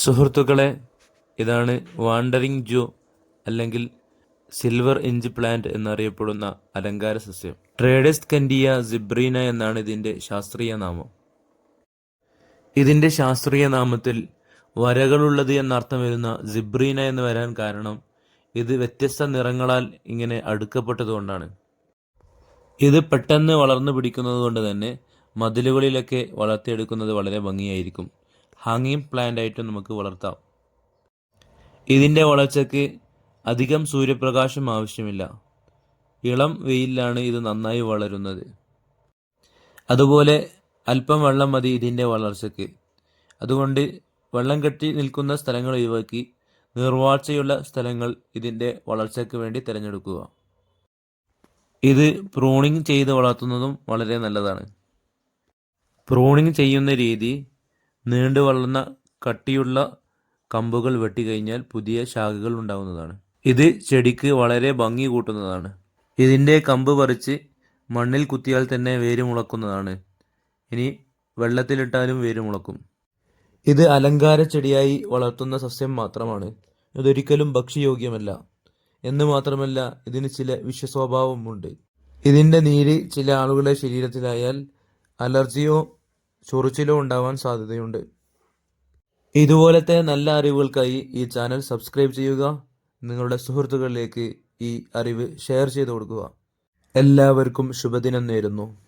സുഹൃത്തുക്കളെ ഇതാണ് വാണ്ടറിംഗ് ജോ അല്ലെങ്കിൽ സിൽവർ ഇഞ്ച് പ്ലാന്റ് എന്നറിയപ്പെടുന്ന അലങ്കാര സസ്യം. ട്രേഡസ് കൻഡിയ സിബ്രീന എന്നാണ് ഇതിന്റെ ശാസ്ത്രീയ നാമം. ഇതിന്റെ ശാസ്ത്രീയ നാമത്തിൽ വരകളുള്ളത് എന്നർത്ഥം വരുന്ന സിബ്രീന എന്ന് വരാൻ കാരണം ഇത് വ്യത്യസ്ത നിറങ്ങളാൽ ഇങ്ങനെ അടുക്കപ്പെട്ടതുകൊണ്ടാണ്. ഇത് പെട്ടെന്ന് വളർന്നു പിടിക്കുന്നത് കൊണ്ട് തന്നെ മതിലുകളിലൊക്കെ വളർത്തിയെടുക്കുന്നത് വളരെ ഭംഗിയായിരിക്കും. ഹാങ്ങിങ് പ്ലാന്റ് ആയിട്ട് നമുക്ക് വളർത്താം. ഇതിന്റെ വളർച്ചയ്ക്ക് അധികം സൂര്യപ്രകാശം ആവശ്യമില്ല. ഇളം വെയിലാണ് ഇത് നന്നായി വളരുന്നത്. അതുപോലെ അല്പം വെള്ളം മതി ഇതിന്റെ വളർച്ചയ്ക്ക്. അതുകൊണ്ട് വെള്ളം കെട്ടി നിൽക്കുന്ന സ്ഥലങ്ങൾ ഒഴിവാക്കി നീർവാഴ്ചയുള്ള സ്ഥലങ്ങൾ ഇതിന്റെ വളർച്ചയ്ക്ക് വേണ്ടി തിരഞ്ഞെടുക്കുക. ഇത് പ്രൂണിങ് ചെയ്ത് വളർത്തുന്നതും വളരെ നല്ലതാണ്. പ്രൂണിങ് ചെയ്യുന്ന രീതി നീണ്ടു വളർന്ന കട്ടിയുള്ള കമ്പുകൾ വെട്ടിക്കഴിഞ്ഞാൽ പുതിയ ശാഖകൾ ഉണ്ടാകുന്നതാണ് ഇത് ചെടിക്ക് വളരെ ഭംഗി കൂട്ടുന്നതാണ്. ഇതിന്റെ കമ്പ് പറിച്ച് മണ്ണിൽ കുത്തിയാൽ തന്നെ വേര് മുളക്കുന്നതാണ്. ഇനി വെള്ളത്തിലിട്ടാലും വേര് മുളക്കും. ഇത് അലങ്കാര ചെടിയായി വളർത്തുന്ന സസ്യം മാത്രമാണ്. ഇതൊരിക്കലും ഭക്ഷ്യയോഗ്യമല്ല. എന്ന് മാത്രമല്ല ഇതിന് ചില വിഷസ്വഭാവമുണ്ട്. ഇതിന്റെ നീര് ചില ആളുകളുടെ ശരീരത്തിലായാൽ അലർജിയോ ചൊറിച്ചിലോ ഉണ്ടാവാൻ സാധ്യതയുണ്ട്. ഇതുപോലത്തെ നല്ല അറിവുകൾക്കായി ഈ ചാനൽ സബ്സ്ക്രൈബ് ചെയ്യുക. നിങ്ങളുടെ സുഹൃത്തുക്കളിലേക്ക് ഈ അറിവ് ഷെയർ ചെയ്തു കൊടുക്കുക. എല്ലാവർക്കും ശുഭദിനം നേരുന്നു.